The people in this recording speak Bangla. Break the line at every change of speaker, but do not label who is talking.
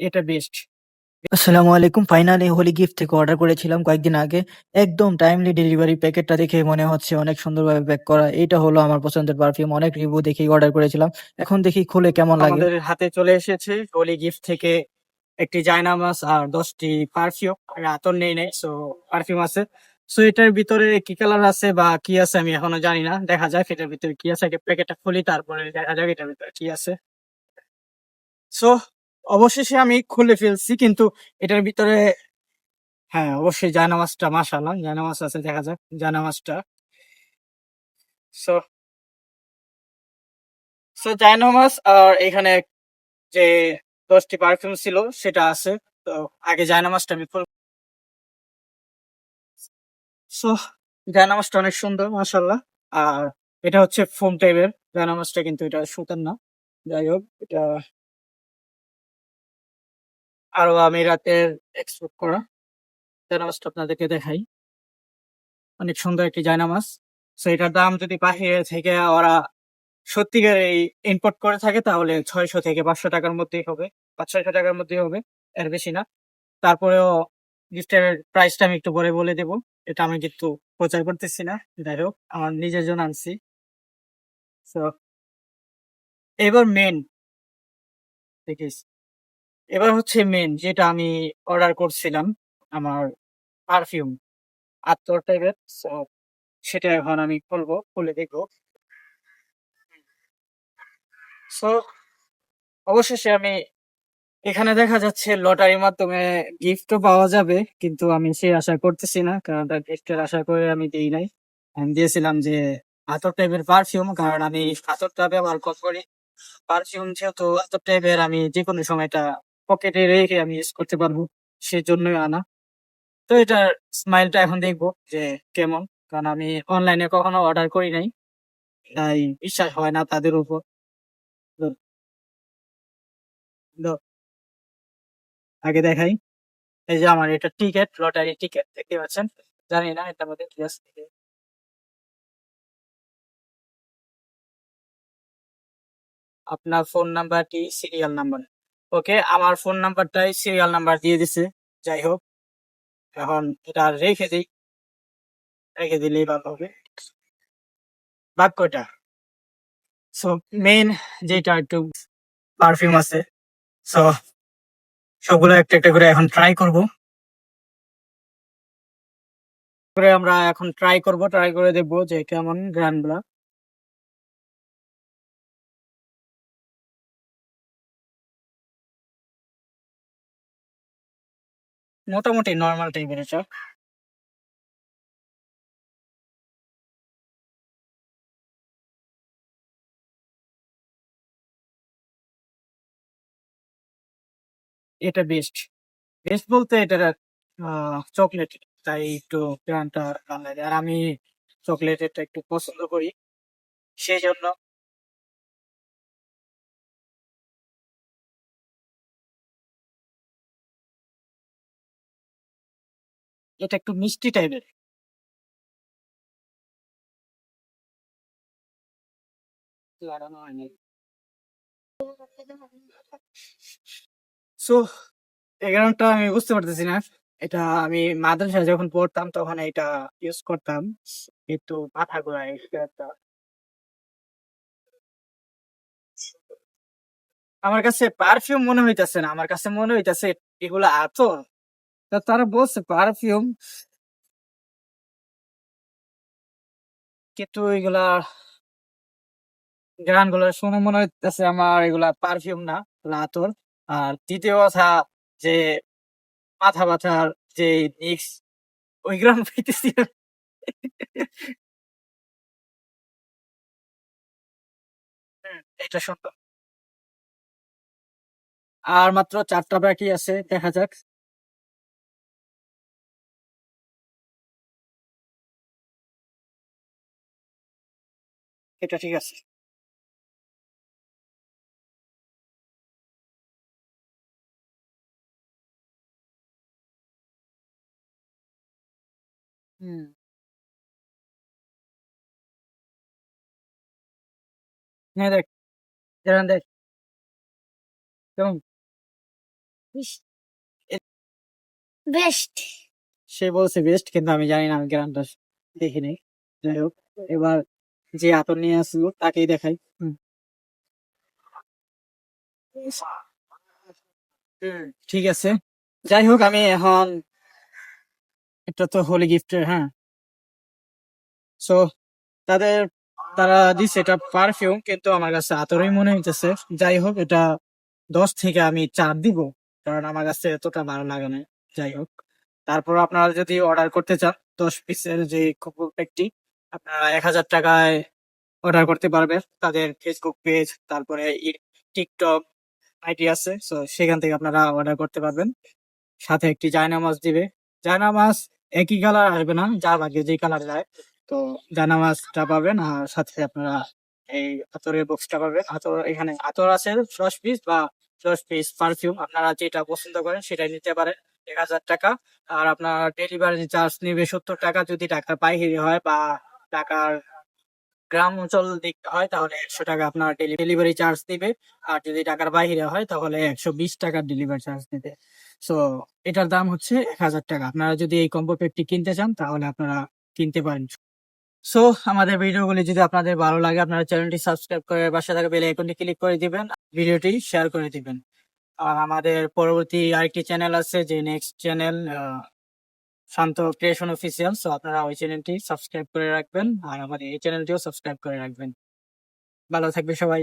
এটা বেস্ট
আসসালামু আলাইকুম। ফাইনালি হোলি গিফট থেকে অর্ডার করেছিলাম কয়েকদিন আগে। একদম টাইমলি ডেলিভারি প্যাকেটটা দেখে মনে হচ্ছে অনেক সুন্দরভাবে প্যাক করা। এইটা হলো আমার পছন্দের পারফিউম অনেক রিভিউ দেখেই অর্ডার করেছিলাম। এখন দেখি খুলে কেমন লাগে।
আমাদের হাতে চলে এসেছে হোলি গিফট থেকে একটি জায়নামাজ আর দশটি পারফিউম আতর নেই নেই সো পারফিউম আছে। সো ভিতরে কি কালার আছে বা কি আছে আমি এখনও জানি না। দেখা ভিতরে কি আছে। প্যাকেটটা খুলি, তারপরে দেখা এটার ভিতরে কি আছে। সো অবশেষে আমি খুলে ফেলছি, কিন্তু এটার ভিতরে হ্যাঁ অবশ্যই আছে, দেখা যাক সো সো আর এখানে যে দশটি পারফিউম ছিল, সেটা আছে। তো, আগে জায়নামাজটা আমি সো জায়নামাজটা অনেক সুন্দর, মাশাআল্লাহ। আর এটা হচ্ছে ফোম টাইপের। জায়নামাজটা কিন্তু এটা সুতার না। যাই হোক, এটা আরও আমি রাতের এক্সপোর্ট করা। জায়নামাজটা আপনাদেরকে দেখাই। অনেক সুন্দর একটি জায়নামাজ সো এটার দাম যদি বাহিরে থেকে ওরা সত্যিকার এই ইম্পোর্ট করে থাকে, তাহলে ছয়শো থেকে পাঁচশো টাকার মধ্যেই হবে। পাঁচ ছয়শো টাকার মধ্যেই হবে, এর বেশি না। তারপরেও গিফটের প্রাইসটা আমি একটু পরে বলে দেবো। এটা আমি কিন্তু প্রচার করতেছি না, যাই হোক, আমার নিজের জন্য আনছি। এবার মেন দেখিস এবার হচ্ছে মেন যেটা আমি অর্ডার করছিলাম, আমার পারফিউম আত্মর টাইপের সো সেটা এখন আমি খুলবো, খুলে দেখব। সো অবশেষে আমি এখানে দেখা যাচ্ছে লটারির মাধ্যমে গিফটও পাওয়া যাবে, কিন্তু আমি সেই আশা করতেছি না, কারণ তার গিফটের আশা করে আমি দিই নাই। আমি দিয়েছিলাম যে আতর টাইপের পারফিউম কারণ আমি আতরটা ব্যবহার কম করি। পারফিউম যেহেতু আতর টাইপের আমি যে কোনো সময়টা পকেটে রেখে আমি ইউজ করতে পারব, সেজন্যই আনা। তো এটার স্মাইলটা এখন দেখব যে কেমন, কারণ আমি অনলাইনে কখনো অর্ডার করি নাই। তাই বিশ্বাস হয় না তাদের উপর। আগে দেখাই। এই যে আমার এটা টিকেট লটারি টিকেট দেখতে পাচ্ছেন? জানি না মধ্যে কি আপনার ফোন নাম্বারটি সিরিয়াল নাম্বার ওকে আমার ফোন নাম্বারটাই সিরিয়াল নাম্বার দিয়ে দিছে। যাই হোক, এখন এটা রেখে দিই। রেখে দিলেই ভালো হবে। বাক্যটা সো মেন যেটা একটু পারফিউম আছে। সো সবগুলো একটা একটা করে এখন ট্রাই করব। করে আমরা এখন ট্রাই করব ট্রাই করে দেখব যে কেমন গানগুলা মোটামুটি নর্মাল টাইপের এটা বেস্ট বেস্ট বলতে এটা চকলেট তাই একটু ভালো আর আমি চকলেট এটা একটু পছন্দ করি সেই জন্য এটা একটু মিষ্টি টাইপের লাগানো হয়নি সো এই গানটা আমি বুঝতে পারতেছি না। এটা আমি মাদ্রাসায় যখন পড়তাম তখন এটা ইউজ করতাম। কিন্তু মাথা ঘোরায় আমার কাছে পারফিউম মনে হইতেছে না। আমার কাছে মনে হইতেছে এগুলো আতর তা তারা বলছে পারফিউম কিন্তু এগুলা গানগুলো শুনে মনে হইতেছে আমার এগুলা পারফিউম না আতর আর দ্বিতীয় কথা যে মাথা ব্যথার যে নিক্স ওই গ্রাম পাইতেছি এটা সুন্দর আর মাত্র চারটা বাকি আছে, দেখা যাক। এটা ঠিক আছে। হুম। হ্যাঁ দেখ এখানে দেখ। কেমন?
বেস্ট।
সে বলছে বেস্ট কিন্তু আমি জানি না আমি গ্রামটা দেখিনি। যাই হোক এবার যে আতর নিয়ে আসলো তাকেই দেখাই। হুম। হুম, ঠিক আছে। যাই হোক আমি এখন এটা তো হোলি গিফটের হ্যাঁ। সো তাদের, তারা দিছে এটা পারফিউম কিন্তু আমার কাছে আতরই মনে হইতেছে। যাই হোক, এটা দশ থেকে আমি চার দিব, কারণ আমার কাছে এতটা ভালো লাগে না। যাই হোক, তারপর আপনারা যদি অর্ডার করতে চান, দশ পিসের যে কপুল প্যাকটি আপনারা এক হাজার টাকায় অর্ডার করতে পারবেন। তাদের ফেসবুক পেজ তারপরে টিকটক আইডি আছে সো সেখান থেকে আপনারা অর্ডার করতে পারবেন। সাথে একটি জায়নামাজ দিবে। জায়নামাজ একই কালার আসবে না যার ভাগ্যে যেই কালার যায়। তো জায়নামাজটা পাবেন, আর সাথে আপনারা এই আতরের বক্সটা পাবেন। আতর এখানে আতর আছে দশ পিস বা দশ পিস পারফিউম আপনারা যেটা পছন্দ করেন সেটাই নিতে পারেন। এক হাজার টাকা। আর আপনার ডেলিভারি চার্জ নেবে সত্তর টাকা। যদি টাকা পাইকারি হয় বা টাকার গ্রাম অঞ্চল দিক হয়, তাহলে একশো টাকা আপনার ডেলিভারি চার্জ দিবে আর যদি টাকার বাইরে হয়, তাহলে একশো বিশ টাকার ডেলিভারি চার্জ দিবে সো এটার দাম হচ্ছে এক হাজার টাকা। আপনারা যদি এই কম্বো প্যাকটি কিনতে চান, তাহলে আপনারা কিনতে পারেন। সো আমাদের ভিডিওগুলি যদি আপনাদের ভালো লাগে, আপনারা চ্যানেলটি সাবস্ক্রাইব করে পাশে থাকা বেল আইকনটি ক্লিক করে দিবেন, ভিডিওটি শেয়ার করে দিবেন। আর আমাদের পরবর্তী আরেকটি চ্যানেল আছে, যে next channel Shanto creation official so আপনারা ওই চ্যানেলটি সাবস্ক্রাইব করে রাখবেন, আর আমাদের এই চ্যানেলটিও সাবস্ক্রাইব করে রাখবেন। ভালো থাকবে সবাই।